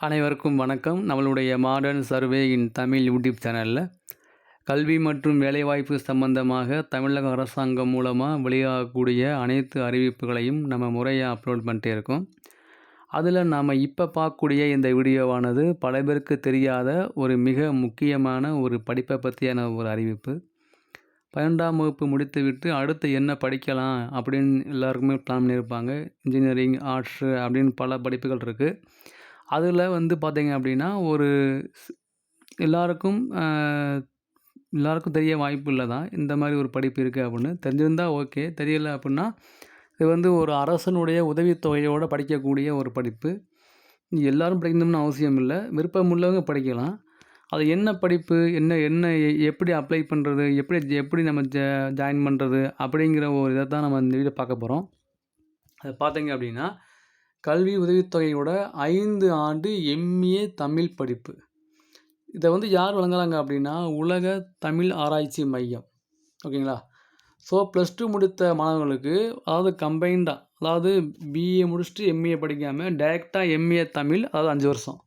அனைவருக்கும் வணக்கம். நம்மளுடைய modern survey in Tamil YouTube சேனலில் கல்வி மற்றும் வேலைவாய்ப்பு சம்பந்தமாக தமிழக அரசாங்கம் மூலமாக வெளியாகக்கூடிய அனைத்து அறிவிப்புகளையும் நம்ம முறையாக அப்லோட் பண்ணிட்டே இருக்கோம். அதில் நாம் இப்போ பார்க்கக்கூடிய இந்த வீடியோவானது பல பேருக்கு தெரியாத ஒரு மிக முக்கியமான ஒரு படிப்பை பற்றியான ஒரு அறிவிப்பு. பன்னெண்டாம் வகுப்பு முடித்துவிட்டு அடுத்து என்ன படிக்கலாம் அப்படின்னு எல்லாருக்குமே பிளான் பண்ணியிருப்பாங்க. இன்ஜினியரிங் ஆர்ட்ஸு அப்படின்னு பல படிப்புகள் இருக்குது அதில் வந்து பார்த்தீங்க அப்படின்னா ஒரு எல்லாருக்கும் எல்லாருக்கும் தெரிய வாய்ப்பு இல்லை தான். இந்த மாதிரி ஒரு படிப்பு இருக்குது அப்படின்னு தெரிஞ்சிருந்தால் ஓகே. தெரியலை அப்படின்னா இது வந்து ஒரு அரசனுடைய உதவித்தொகையோடு படிக்கக்கூடிய ஒரு படிப்பு. எல்லோரும் படிக்கணும்னு அவசியம் இல்லை. விருப்பம் உள்ளவங்க படிக்கலாம். அது என்ன படிப்பு என்ன என்ன எப்படி அப்ளை பண்ணுறது எப்படி எப்படி நம்ம ஜ ஜாயின் பண்ணுறது அப்படிங்கிற ஒரு இதை தான் நம்ம இந்த வீடியோ பார்க்க போகிறோம் அதை பார்த்தீங்க அப்படின்னா கல்வி உதவித்தொகையோட ஐந்து ஆண்டு எம்ஏ தமிழ் படிப்பு. இதை வந்து யார் வழங்குறாங்க அப்படின்னா உலக தமிழ் ஆராய்ச்சி மையம். ஓகேங்களா? ஸோ ப்ளஸ் டூ முடித்த மாணவர்களுக்கு அதாவது கம்பைண்டாக அதாவது பிஏ முடிச்சுட்டு எம்ஏ படிக்காமல் டைரெக்டாக எம்ஏ தமிழ் அதாவது அஞ்சு வருஷம்.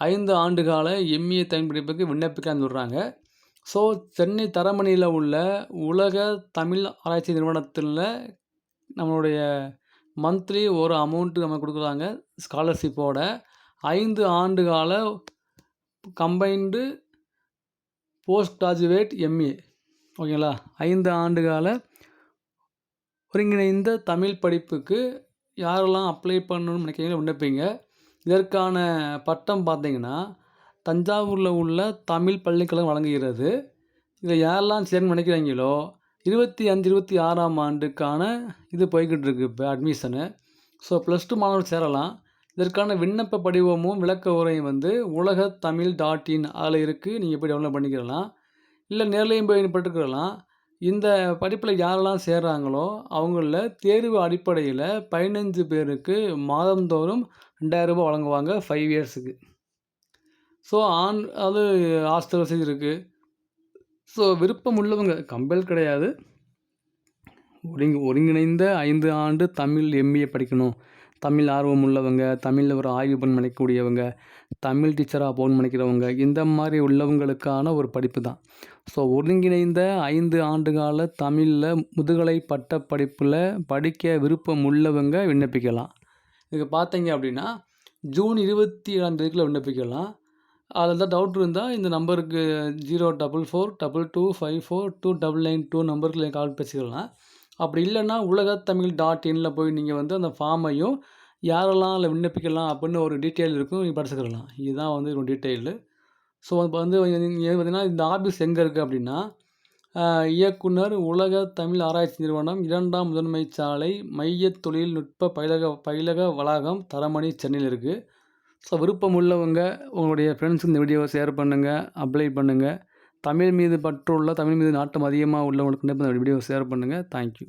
ஐந்து ஆண்டு கால எம்ஏ தமிழ் படிப்புக்கு விண்ணப்பிக்கான்னு சொல்கிறாங்க ஸோ சென்னை தரமணியில் உள்ள உலக தமிழ் ஆராய்ச்சி நிறுவனத்தில் நம்மளுடைய மந்த்லி ஒரு அமௌண்ட்டு நம்ம கொடுக்குறாங்க ஸ்காலர்ஷிப்போட ஐந்து ஆண்டு கால கம்பைன்டு போஸ்ட் கிராஜுவேட் எம்ஏ ஓகேங்களா? ஐந்து ஆண்டு கால ஒருங்கிணைந்த தமிழ் படிப்புக்கு யாரெல்லாம் அப்ளை பண்ணணும்னு நினைக்கிறீங்களோ விண்ணப்பிங்க. இதற்கான பட்டம் பார்த்தீங்கன்னா தஞ்சாவூரில் உள்ள தமிழ் பள்ளிக்கழகம் வழங்குகிறது. இதை யாரெல்லாம் சேர்ந்து நினைக்கிறாங்களோ இருபத்தி அஞ்சு இருபத்தி ஆறாம் ஆண்டுக்கான இது போய்கிட்டு இருக்கு இப்போ அட்மிஷனு ஸோ ப்ளஸ் டூ மாணவர்கள் சேரலாம். இதற்கான விண்ணப்ப படிவமும் விளக்க உரையும் வந்து உலக தமிழ் டாட் இன் அதில் இருக்குது நீங்கள் போய் டவுன்லோட் பண்ணிக்கிறலாம். இல்லை நேர்லையும் போய் பட்டுக்கிறலாம் இந்த படிப்பில் யாரெல்லாம் சேர்கிறாங்களோ அவங்களில் தேர்வு அடிப்படையில் பதினஞ்சு பேருக்கு மாதந்தோறும் ரெண்டாயிரரூபா வழங்குவாங்க ஃபைவ் இயர்ஸுக்கு ஸோ ஆன் அது ஹாஸ்டல் வசதி இருக்குது ஸோ விருப்பம் உள்ளவங்க கம்பல் கிடையாது. ஒருங்கி ஒருங்கிணைந்த ஐந்து ஆண்டு தமிழ் எம்ஏ படிக்கணும். தமிழ் ஆர்வம் உள்ளவங்க தமிழில் ஒரு ஆய்வு பண் நினைக்கக்கூடியவங்க தமிழ் டீச்சராக போன் நினைக்கிறவங்க இந்த மாதிரி உள்ளவங்களுக்கான ஒரு படிப்பு தான். ஸோ ஒருங்கிணைந்த ஐந்து ஆண்டு கால தமிழில் முதுகலை பட்ட படிப்பில் படிக்க விருப்பம் உள்ளவங்க விண்ணப்பிக்கலாம். இதுக்கு பார்த்தீங்க அப்படின்னா ஜூன் இருபத்தி ஏழாம் தேதிக்குள்ளே விண்ணப்பிக்கலாம். அதில் தான் டவுட் இருந்தால் இந்த நம்பருக்கு zero double four double two five four two double nine two நம்பருக்கு கால் பேசிக்கலாம் அப்படி இல்லைன்னா உலகத்தமிழ் டாட் இனில் போய் நீங்கள் வந்து அந்த ஃபார்மையும் யாரெல்லாம் அதில் விண்ணப்பிக்கலாம் அப்படின்னு ஒரு டீட்டெயில் இருக்கும் நீங்கள் படிச்சுக்கலாம். இதுதான் வந்து ஒரு டீட்டெயிலு ஸோ இப்போ வந்து நீங்கள் பார்த்தீங்கன்னா இந்த ஆஃபீஸ் எங்கே இருக்குது அப்படின்னா இயக்குனர் உலக தமிழ் ஆராய்ச்சி நிறுவனம் இரண்டாம் முதன்மை சாலை மைய தொழில்நுட்ப பயிலக பயிலக வளாகம் தரமணி சென்னையில் இருக்குது ஸோ விருப்பம் உள்ளவங்க உங்களுடைய ஃப்ரெண்ட்ஸுக்கு இந்த வீடியோவை ஷேர் பண்ணுங்கள் அப்ளை பண்ணுங்கள் தமிழ் மீது பற்றுள்ள தமிழ் மீது நாட்டம் அதிகமாக உள்ளவங்களுக்கு இந்த வீடியோவை ஷேர் பண்ணுங்கள் தேங்க்யூ